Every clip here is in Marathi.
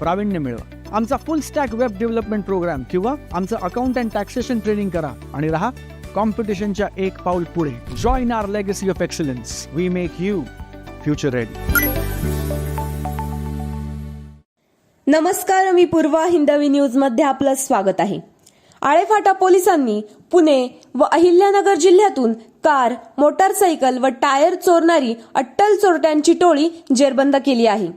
प्रावीण्य मिळवा. आमचा full stack web development programme किंवा आमचं अकाउंट अँड टॅक्सेशन ट्रेनिंग करा आणि राहा कॉम्पिटिशनच्या एक पाऊल पुढे. Join our legacy of excellence we make you future ready नमस्कार मी पूर्वा हिंदवी न्यूजमध्ये आपलं स्वागत आहे. आळेफाटा पोलिसांनी पुणे व अहिल्यानगर जिल्ह्यातून कार मोटारसायकल व टायर चोरणारी अट्टल चोरट्यांची टोळी जेरबंद केली आहे.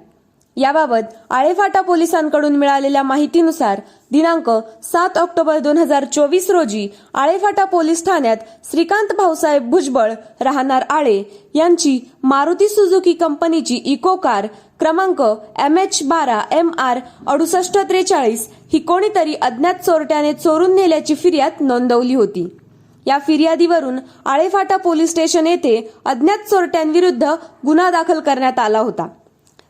याबाबत आळेफाटा पोलिसांकडून मिळालेल्या माहितीनुसार दिनांक सात ऑक्टोबर दोन हजार चोवीस रोजी आळेफाटा पोलीस ठाण्यात श्रीकांत भाऊसाहेब भुजबळ राहणार आळे यांची मारुती सुझुकी कंपनीची इको कार क्रमांक एम एच बारा एम आर अडुसष्ट त्रेचाळीस ही कोणीतरी अज्ञात चोरट्याने चोरून नेल्याची फिर्याद नोंदवली होती. या फिर्यादीवरून आळेफाटा पोलीस स्टेशन येथे अज्ञात चोरट्यांविरुद्ध गुन्हा दाखल करण्यात आला होता.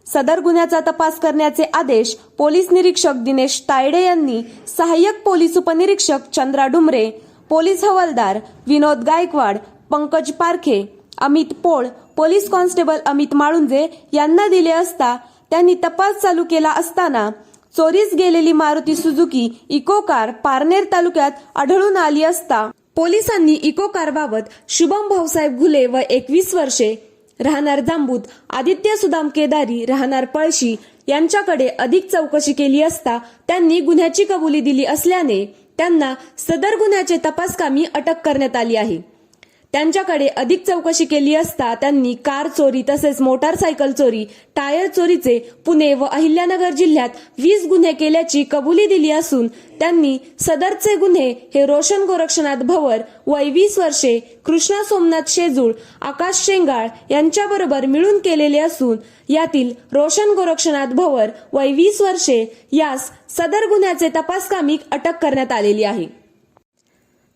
सदर गुन्ह्याचा तपास करण्याचे आदेश पोलीस निरीक्षक दिनेश तायडे यांनी सहाय्यक पोलीस उपनिरीक्षक चंद्रा डुमरे पोलीस हवालदार विनोद गायकवाड पंकज पारखे अमित पोळ पोलीस कॉन्स्टेबल अमित माळुंजे यांना दिले असता त्यांनी तपास चालू केला असताना चोरीस गेलेली Maruti Suzuki Eco car Parner तालुक्यात आढळून आली असता. पोलिसांनी इको कारबाबत शुभम भाऊसाहेब घुले व एकवीस वर्षे राहणार जांबूत आदित्य सुदाम केदारी राहणार पळशी यांच्याकडे अधिक चौकशी केली असता त्यांनी गुन्ह्याची कबुली दिली असल्याने त्यांना सदर गुन्ह्याचे तपासकामी अटक करण्यात आली आहे. त्यांच्याकडे अधिक चौकशी केली असता त्यांनी कार चोरी तसेच मोटारसायकल चोरी टायर चोरीचे पुणे व अहिल्यानगर जिल्ह्यात वीस गुन्हे केल्याची कबुली दिली असून त्यांनी सदरचे गुन्हे हे रोशन गोरक्षनाथ भवर वय वीस वर्षे कृष्णा सोमनाथ शेजूळ आकाश शेंगाळ यांच्याबरोबर मिळून केलेले असून यातील रोशन गोरक्षनाथ भवर वय वीस वर्षे यास सदर गुन्ह्याचे तपासकामी अटक करण्यात आलेली आहे.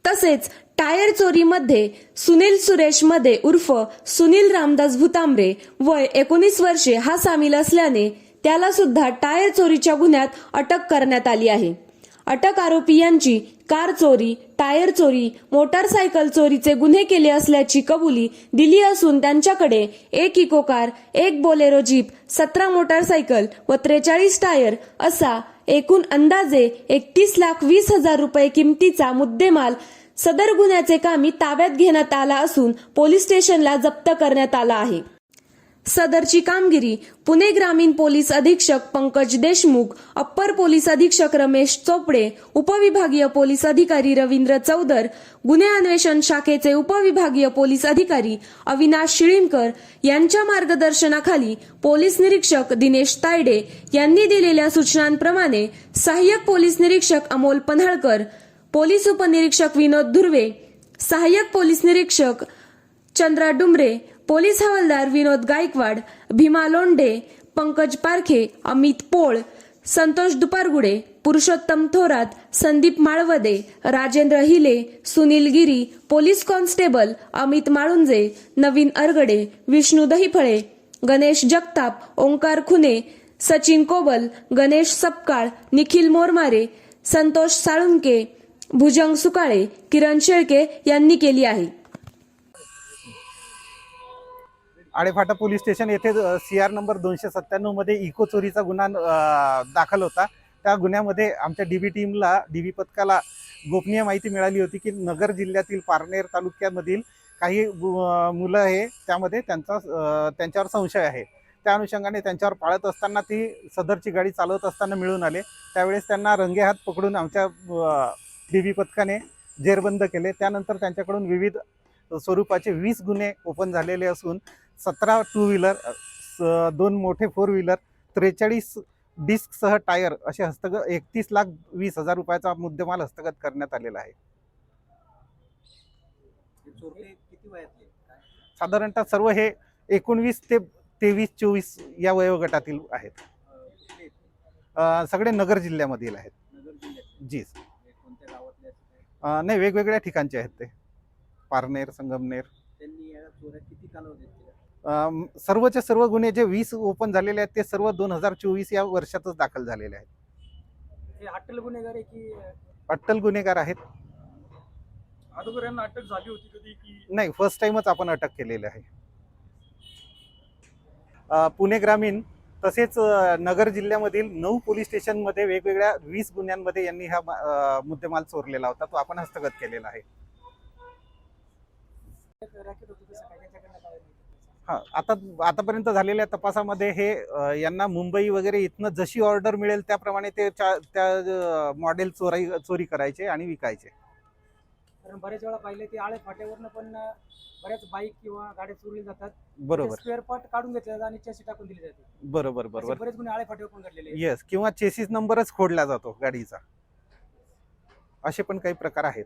तसेच टायर चोरीमध्ये सुनील सुरेशमध्ये उर्फ सुनील रामदास भुतांबरे वय एकोणीस वर्षे हा सामील असल्याने त्याला सुद्धा टायर चोरीच्या गुन्ह्यात अटक करण्यात आली आहे. अटक आरोपी यांची कार चोरी टायर चोरी मोटारसायकल चोरीचे गुन्हे केले असल्याची कबुली दिली असून त्यांच्याकडे एक इको कार एक बोलेरो जीप सतरा मोटारसायकल व त्रेचाळीस टायर असा एकूण अंदाजे एकतीस लाख वीस हजार रुपये किमतीचा मुद्देमाल सदर गुन्ह्याचे कामी ताब्यात घेण्यात आला असून पोलीस स्टेशनला जप्त करण्यात आला आहे. सदरची कामगिरी पुणे ग्रामीण पोलीस अधीक्षक पंकज देशमुख अप्पर पोलीस अधीक्षक रमेश चोपडे उपविभागीय पोलीस अधिकारी रवींद्र चौदर गुन्हे अन्वेषण शाखेचे उपविभागीय पोलीस अधिकारी अविनाश शिळीमकर यांच्या मार्गदर्शनाखाली पोलीस निरीक्षक दिनेश तायडे यांनी दिलेल्या सूचनांप्रमाणे सहाय्यक पोलीस निरीक्षक अमोल पन्हाळकर पोलीस उपनिरीक्षक विनोद धुर्वे सहाय्यक पोलीस निरीक्षक चंद्रा डुमरे पोलीस हवालदार विनोद गायकवाड भीमा लोंढे पंकज पारखे अमित पोळ संतोष दुपारगुडे पुरुषोत्तम थोरात संदीप माळवदे राजेंद्र हिले सुनील गिरी पोलीस कॉन्स्टेबल अमित माळुंजे नवीन अरगडे विष्णू दहिफळे गणेश जगताप ओंकार खुने सचिन कोबल गणेश सपकाळ निखिल मोरमारे संतोष साळुंके भुजंग सुकाळे किरण शेळके यांनी केली आहे. आळेफाटा पोलीस स्टेशन येथे सी आर नंबर दोनशे सत्त्याण्णवमध्ये इको चोरीचा गुन्हा दाखल होता. त्या गुन्ह्यामध्ये आमच्या डी बी टीमला डी बी पथकाला गोपनीय माहिती मिळाली होती की नगर जिल्ह्यातील पारनेर तालुक्यामधील काही मुलं हे त्यामध्ये त्यांचा त्यांच्यावर संशय आहे. त्या अनुषंगाने त्यांच्यावर पाळत असताना ती सदरची गाडी चालवत असताना मिळून आले. त्यावेळेस त्यांना रंगेहात पकडून आमच्या डी बी पथकाने जेरबंद केले. त्यानंतर त्यांच्याकडून विविध स्वरूपाचे वीस गुन्हे ओपन झालेले असून सतरा टू व्हीलर स- दोन मोठे फोर व्हीलर त्रेचाळीस डिस्कसह टायर असे हस्तगत एकतीस लाख वीस हजार रुपयाचा मुद्देमाल हस्तगत करण्यात आलेला आहे. साधारणतः सर्व हे एकोणवीस ते तेवीस चोवीस या वयोगटातील आहेत. सगळे नगर जिल्ह्यामधील आहेत. जी. नाही वेगवेगळ्या ठिकाणचे आहेत ते. पारनेर संगमनेर. त्यांनी या चोऱ्या किती कालावधीत केल्या? अम, सर्वचे सर्व गुन्हे जे वीस ओपन झालेले आहेत ते सर्व दोन हजार चोवीस या वर्षातच दाखल झालेले आहेत. हे अट्टल गुन्हेगार आहे की अट्टल गुन्हेगार आहेत. अगोदर यांना अटक झाली होती कधी की? नाही फर्स्ट टाइमच आपण अटक केलेली आहे. अ, पुणे ग्रामीण तसेच अ, नगर जिल्ह्यामधील नऊ पोलीस स्टेशनमध्ये वेगवेगळ्या वीस गुन्ह्यांमध्ये यांनी हा मा- अ, मुद्देमाल चोरलेला होता तो आपण हस्तगत केलेला आहे. हा आता आतापर्यंत झालेल्या तपासामध्ये हे यांना मुंबई वगैरे इथनं जशी ऑर्डर मिळेल त्याप्रमाणे ते त्या मॉडेल चोरी चोरी करायचे आणि विकायचे. कारण बऱ्याच वेळा पाहिले ते आळे फाट्यावरनं पण बऱ्याच बाईक किंवा गाड्या चोरली जातात. बरोबर. स्पेअर पार्ट काढून घेतले जातात आणि चॅसी टाकून दिली जाते. बरोबर बरोबर. बरेच गुन्हे आळे फाट्यावर पण घडलेले. येस किंवा चेसिस नंबरच खोडला जातो गाडीचा. असे पण काही प्रकार आहेत.